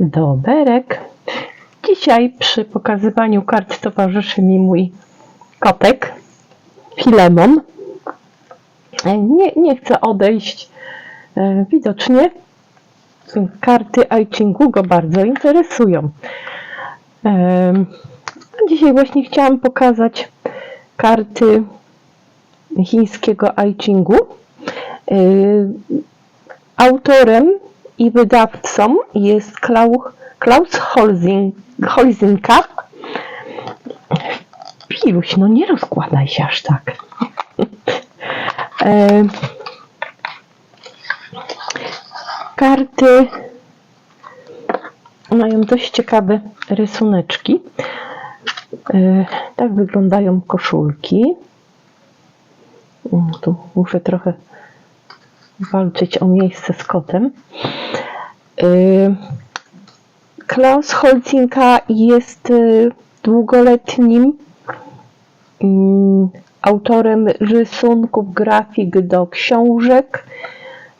Doberek. Dzisiaj przy pokazywaniu kart towarzyszy mi mój kotek, Filemon. E, Nie, nie chcę odejść. E, Widocznie karty I Chingu go bardzo interesują. A Dzisiaj właśnie chciałam pokazać karty chińskiego. Y, Autorem i wydawcą jest Klau- Klaus Holzinka. Piluś, no nie rozkładaj się aż tak. E, Karty mają dość ciekawe rysuneczki. E, Tak wyglądają koszulki. Mm, Tu muszę trochę walczyć o miejsce z kotem. Y, Klaus Holzinka jest y, długoletnim mm, autorem rysunków, grafik do książek,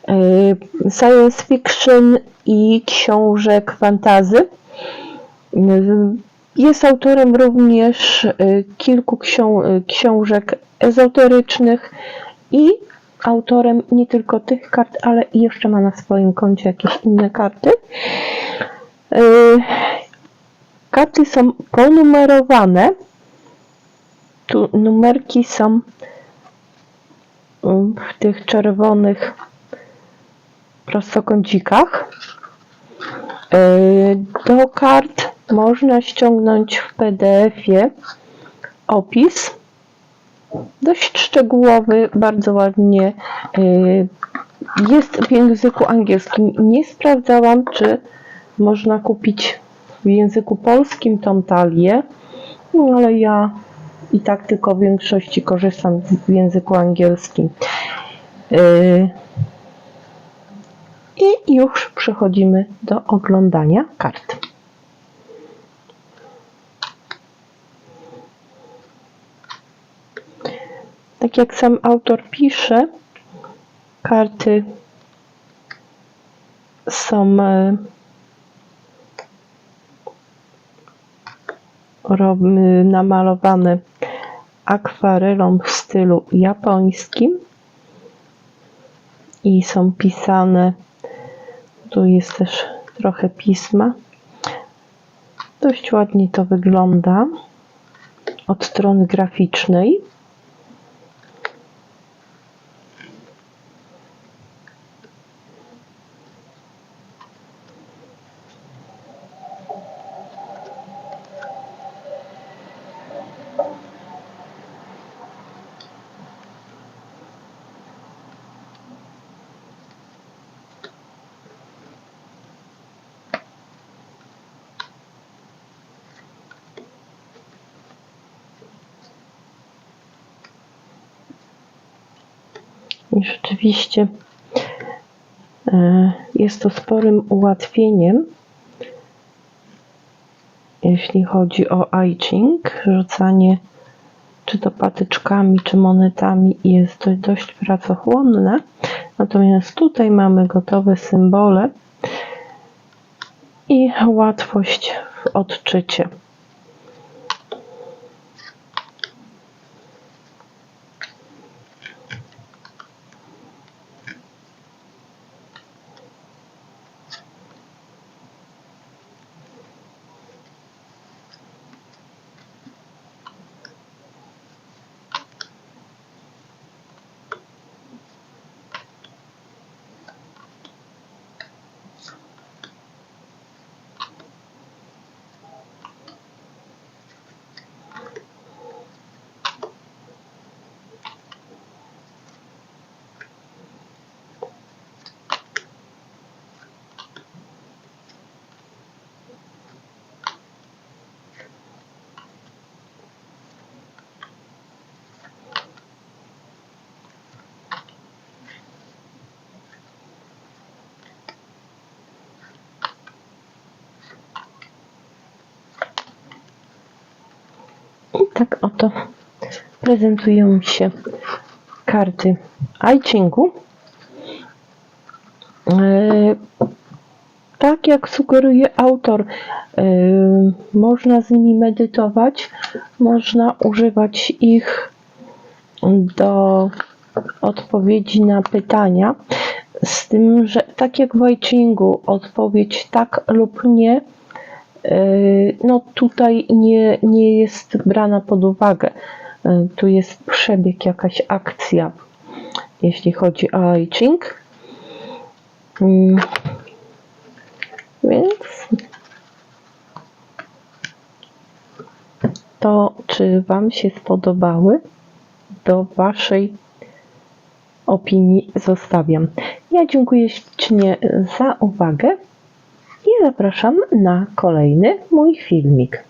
y, science fiction i książek fantazy. Jest autorem również kilku ksią- książek ezoterycznych i autorem nie tylko tych kart, ale i jeszcze ma na swoim koncie jakieś inne karty. Yy, Karty są ponumerowane. Tu numerki są yy, w tych czerwonych prostokącikach. Yy, Do kart można ściągnąć w PDF-ie opis dość szczegółowy, bardzo ładnie y, jest w języku angielskim. Nie sprawdzałam, czy można kupić w języku polskim tą talię, no ale ja i tak tylko w większości korzystam w języku angielskim. Y, I już przechodzimy do oglądania kart. Tak jak sam autor pisze, karty są e, rob- namalowane akwarelą w stylu japońskim i są pisane, tu jest też trochę pisma. Dość ładnie to wygląda od strony graficznej. I rzeczywiście e, jest to sporym ułatwieniem, jeśli chodzi o I. Rzucanie czy to patyczkami, czy monetami jest to dość pracochłonne. Natomiast tutaj mamy gotowe symbole i łatwość w odczycie. Tak oto prezentują się karty I. E, tak jak sugeruje autor, yy, można z nimi medytować, można używać ich do odpowiedzi na pytania. Z tym, że tak jak w I Chingu, odpowiedź tak lub nie, no tutaj nie, nie jest brana pod uwagę. Yy, Tu jest przebieg, jakaś akcja, jeśli chodzi o I Ching. Mm. Więc to, czy Wam się spodobały, do Waszej opinii zostawiam. Ja dziękuję ślicznie za uwagę i zapraszam na kolejny mój filmik.